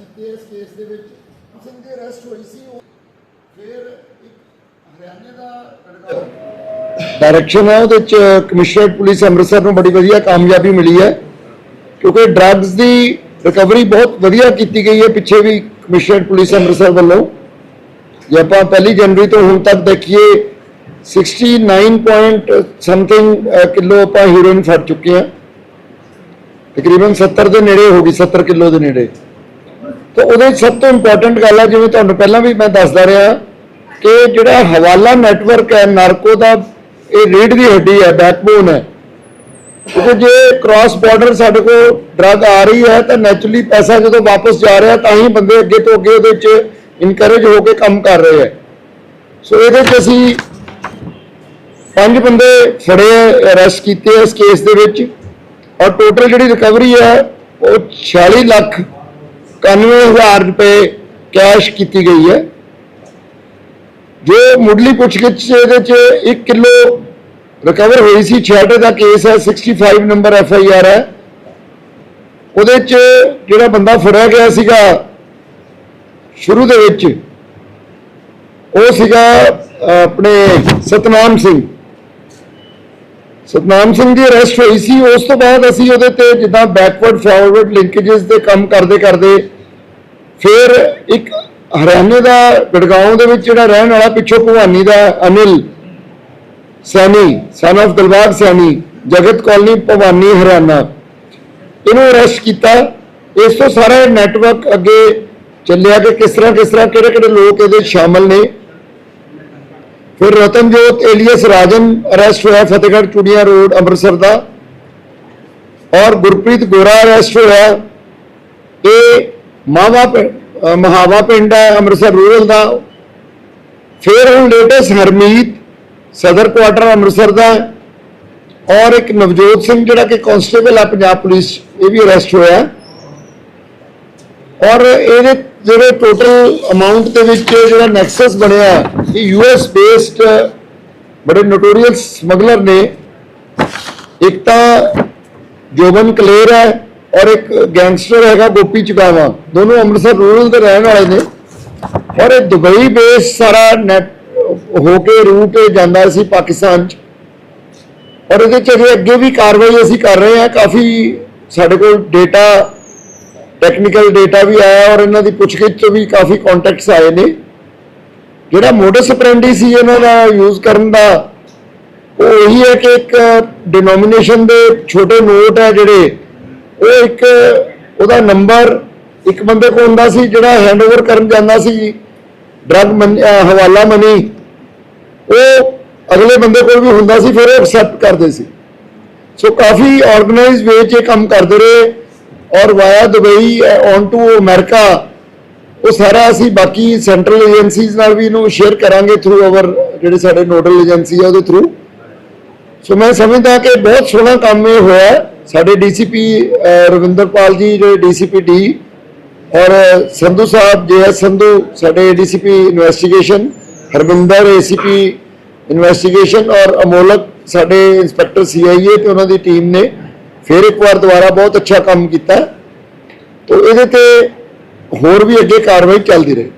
ਕੀਤੇ ਕੇਸ ਦੇ ਵਿੱਚ ਸਿੰਘ ਦੀ ਅਰੈਸਟ ਹੋਈ ਸੀ, ਉਹ ਫਿਰ ਇੱਕ ਹਰਿਆਣੇ ਦਾ ਡਾਇਰੈਕਸ਼ਨ ਹੈ ਉਹਦੇ ਚ ਕਮਿਸ਼ਨਰੇਟ ਪੁਲਿਸ ਅੰਮ੍ਰਿਤਸਰ ਨੂੰ ਬੜੀ ਵਧੀਆ ਕਾਮਯਾਬੀ ਮਿਲੀ ਹੈ, ਕਿਉਂਕਿ ਡਰੱਗਸ ਦੀ ਰਿਕਵਰੀ ਬਹੁਤ ਵਧੀਆ ਕੀਤੀ ਗਈ ਹੈ ਪਿੱਛੇ ਵੀ ਕਮਿਸ਼ਨਰੇਟ ਪੁਲਿਸ ਅੰਮ੍ਰਿਤਸਰ ਵੱਲੋਂ। ਜੇ ਆਪਾਂ ਪਹਿਲੀ ਜਨਵਰੀ ਤੋਂ ਹੁਣ ਤੱਕ ਦੇਖੀਏ 69 ਪੁਆਇੰਟ ਸਮਥਿੰਗ ਕਿਲੋ ਆਪਾਂ ਹੀਰੋਇਨ ਫੜ ਚੁੱਕੇ ਹਾਂ। ਤਕਰੀਬਨ 70 ਦੇ ਨੇੜੇ ਹੋ ਗਈ 70 ਕਿਲੋ ਦੇ ਨੇੜੇ। ਤਾਂ ਉਹਦੇ 'ਚ ਸਭ ਤੋਂ ਇੰਪੋਰਟੈਂਟ ਗੱਲ ਹੈ ਜਿਵੇਂ ਤੁਹਾਨੂੰ ਪਹਿਲਾਂ ਵੀ ਮੈਂ ਦੱਸਦਾ ਰਿਹਾ ਕਿ ਜਿਹੜਾ ਹਵਾਲਾ ਨੈਟਵਰਕ ਹੈ, ਨਾਰਕੋ ਦਾ, ਇਹ ਰੀੜ ਦੀ ਹੱਡੀ ਹੈ ਬੈਕਬੋਨ ਹੈ। ਕਿਉਂਕਿ ਜੇ ਕ੍ਰਾਸ ਬਾਰਡਰ ਸਾਡੇ ਕੋਲ ਡਰੱਗ ਆ ਰਹੀ ਹੈ, ਤਾਂ ਨੈਚੁਰਲੀ ਪੈਸਾ ਜਦੋਂ ਵਾਪਸ ਜਾ ਰਿਹਾ, ਤਾਂ ਹੀ ਬੰਦੇ ਅੱਗੇ ਤੋਂ ਅੱਗੇ ਉਹਦੇ 'ਚ ਇਨਕਰੇਜ ਹੋ ਕੇ ਕੰਮ ਕਰ ਰਹੇ ਹੈ। ਸੋ ਇਹਦੇ 'ਚ ਅਸੀਂ ਪੰਜ ਬੰਦੇ ਫੜੇ ਅਰੈਸਟ ਕੀਤੇ ਇਸ ਕੇਸ ਦੇ ਵਿੱਚ। ਔਰ ਟੋਟਲ ਜਿਹੜੀ ਰਿਕਵਰੀ ਹੈ, ਉਹ 46 ਲੱਖ 91000 ਰੁਪਏ ਕੈਸ਼ ਕੀਤੀ ਗਈ ਹੈ। ਜੋ ਮੁੱਢਲੀ ਪੁੱਛਗਿੱਛ 'ਚ ਇਹਦੇ 'ਚ 1 ਕਿਲੋ ਰਿਕਵਰ ਹੋਈ ਸੀ ਛੇਟੇ ਦਾ ਕੇਸ ਹੈ 65 ਨੰਬਰ ਐਫ ਆਈ ਆਰ ਹੈ। ਉਹਦੇ 'ਚ ਜਿਹੜਾ ਬੰਦਾ ਫੜਿਆ ਗਿਆ ਸੀਗਾ ਸ਼ੁਰੂ ਦੇ ਵਿੱਚ, ਉਹ ਸੀਗਾ ਆਪਣੇ ਸਤਨਾਮ ਸਿੰਘ। ਸਤਨਾਮ ਸਿੰਘ ਦੀ ਅਰੈਸਟ ਹੋਈ ਸੀ। ਉਸ ਤੋਂ ਬਾਅਦ ਅਸੀਂ ਉਹਦੇ ਤੇ ਜਿੱਦਾਂ ਬੈਕਵਰਡ ਫਾਰਵਰਡ ਲਿੰਕੇजेस ਦੇ ਕੰਮ ਕਰਦੇ ਕਰਦੇ ਫਿਰ ਇੱਕ ਹਰਿਆਣੇ ਦਾ ਗੜਗਾਉਂ ਦੇ ਵਿੱਚ ਜਿਹੜਾ ਰਹਿਣ ਵਾਲਾ ਪਿੱਛੋਂ ਭਵਾਨੀ ਦਾ ਅਨਿਲ ਸੈਣੀ ਸਨ of ਦਲਬਾਗ ਸੈਣੀ, ਜਗਤ ਕਾਲਨੀ ਭਵਾਨੀ ਹਰਿਆਣਾ। ਇਹਨੂੰ ਅਰੈਸਟ ਕੀਤਾ। ਇਸ ਤੋਂ ਸਾਰਾ ਨੈਟਵਰਕ ਅੱਗੇ ਚੱਲਿਆ ਕਿ ਕਿਸ ਤਰ੍ਹਾਂ ਕਿਸ ਤਰ੍ਹਾਂ ਕਿਹੜੇ ਕਿਹੜੇ ਲੋਕ ਇਹਦੇ 'ਚ ਸ਼ਾਮਲ ਨੇ। ਫਿਰ ਰਤਨਜੋਤ ਏਲੀਅਸ ਰਾਜਨ ਅਰੈਸਟ ਹੋਇਆ ਫਤਿਹਗੜ੍ਹ ਚੂੜੀਆਂ ਰੋਡ, ਅੰਮ੍ਰਿਤਸਰ ਦਾ। ਔਰ ਗੁਰਪ੍ਰੀਤ ਗੋਰਾ ਅਰੈਸਟ ਹੋਇਆ। ਇਹ ਮਾਵਾ ਪਿੰ- ਮਹਾਵਾ ਪਿੰਡ ਹੈ, ਅੰਮ੍ਰਿਤਸਰ ਰੂਰਲ ਦਾ। ਫਿਰ ਹੁਣ ਲੇਟੈਸਟ ਹਰਮੀਤ, ਸਦਰ ਕੁਆਟਰ ਅੰਮ੍ਰਿਤਸਰ ਦਾ। ਔਰ ਇੱਕ ਨਵਜੋਤ ਸਿੰਘ ਜਿਹੜਾ ਕਿ ਕਾਂਸਟੇਬਲ ਆ, ਪੰਜਾਬ ਪੁਲਿਸ, ਇਹ ਵੀ ਅਰੈਸਟ ਹੋਇਆ। ਔਰ ਇਹਦੇ ਜਿਹੜੇ ਟੋਟਲ ਅਮਾਉਂਟ ਦੇ ਵਿੱਚ ਜਿਹੜਾ ਨੈਕਸਸ ਬਣਿਆ ਇਹ ਯੂਐਸ ਬੇਸਡ ਬੜੇ ਨੋਟੋਰੀਅਸ ਸਮਗਲਰ ਨੇ। ਇੱਕ ਤਾਂ ਜੋਬਨ ਕਲੇਰ ਹੈ ਔਰ ਇੱਕ ਗੈਂਗਸਟਰ ਹੈਗਾ ਗੋਪੀ ਚੁਗਾਵਾ ਦੋਨੋਂ ਅੰਮ੍ਰਿਤਸਰ ਰੂਰਲ ਦੇ ਰਹਿਣ ਵਾਲੇ ਨੇ। ਔਰ ਇਹ ਦੁਬਈ ਬੇਸ ਸਾਰਾ ਨੈਟ ਹੋ ਕੇ ਰੂਟ ਜਾਂਦਾ ਸੀ ਪਾਕਿਸਤਾਨ ਚ। ਔਰ ਇਹਦੇ ਚ ਅਜੇ ਅੱਗੇ ਵੀ ਕਾਰਵਾਈ ਅਸੀਂ ਕਰ ਰਹੇ ਹਾਂ। ਕਾਫੀ ਸਾਡੇ ਕੋਲ ਡੇਟਾ ਟੈਕਨੀਕਲ ਡੇਟਾ ਵੀ ਆਇਆ ਔਰ ਇਹਨਾਂ ਦੀ ਪੁੱਛਗਿੱਛ ਤੋਂ ਵੀ ਕਾਫੀ ਕੰਟੈਕਟਸ ਆਏ ਨੇ। ਜਿਹੜਾ ਮੋਡਸ ਆਪਰੈਂਡੀ ਸੀ ਇਹਨਾਂ ਦਾ ਯੂਜ਼ ਕਰਨ ਦਾ, ਉਹ ਇਹੀ ਹੈ ਕਿ ਇੱਕ ਡਿਨੋਮੀਨੇਸ਼ਨ ਦੇ ਛੋਟੇ ਨੋਟ ਹੈ ਜਿਹੜੇ, ਉਹ ਇੱਕ ਉਹਦਾ ਨੰਬਰ ਇੱਕ ਬੰਦੇ ਕੋਲ ਹੁੰਦਾ ਸੀ ਜਿਹੜਾ ਹੈਂਡਓਵਰ ਕਰਨ ਜਾਂਦਾ ਸੀ ਡਰਗ ਹਵਾਲਾ ਮਨੀ ਉਹ ਅਗਲੇ ਬੰਦੇ ਕੋਲ ਵੀ ਹੁੰਦਾ ਸੀ, ਫਿਰ ਉਹ ਐਕਸੈਪਟ ਕਰਦੇ ਸੀ। ਸੋ ਕਾਫੀ ਆਰਗੇਨਾਈਜ਼ ਵੇ 'ਚ ਇਹ ਕੰਮ ਕਰਦੇ ਰਹੇ ਔਰ via Dubai on to America ਉਹ ਸਾਰਾ ਅਸੀਂ ਬਾਕੀ ਸੈਂਟਰਲ ਏਜੰਸੀਜ਼ ਨਾਲ ਵੀ ਇਹਨੂੰ ਸ਼ੇਅਰ ਕਰਾਂਗੇ ਥਰੂ ਆਵਰ ਜਿਹੜੇ ਸਾਡੇ ਨੋਡਲ ਏਜੰਸੀ ਆ ਉਹਦੇ ਥਰੂ ਸੋ ਮੈਂ ਸਮਝਦਾ ਕਿ ਬਹੁਤ ਸੋਹਣਾ ਕੰਮ ਇਹ ਹੋਇਆ ਹੈ। ਸਾਡੇ ਡੀਸੀਪੀ ਰਵਿੰਦਰਪਾਲ ਜੀ, ਜਿਹੜੇ ਡੀਸੀਪੀ ਡੀ ਔਰ ਸੰਧੂ ਸਾਹਿਬ ਜੇਐਸ ਸੰਧੂ, ਸਾਡੇ DCP investigation Harvinder ACP investigation ਔਰ ਅਮੋਲਕ, ਸਾਡੇ ਇੰਸਪੈਕਟਰ ਸੀਆਈਏ ਤੇ ਉਹਨਾਂ ਦੀ ਟੀਮ ਨੇ ਫਿਰ ਇੱਕ ਵਾਰ ਦੁਬਾਰਾ ਬਹੁਤ ਅੱਛਾ ਕੰਮ ਕੀਤਾ ਤੋ ਇਹਦੇ ਤੇ ਹੋਰ ਵੀ ਅੱਗੇ ਕਾਰਵਾਈ ਚੱਲਦੀ ਰਹੇ।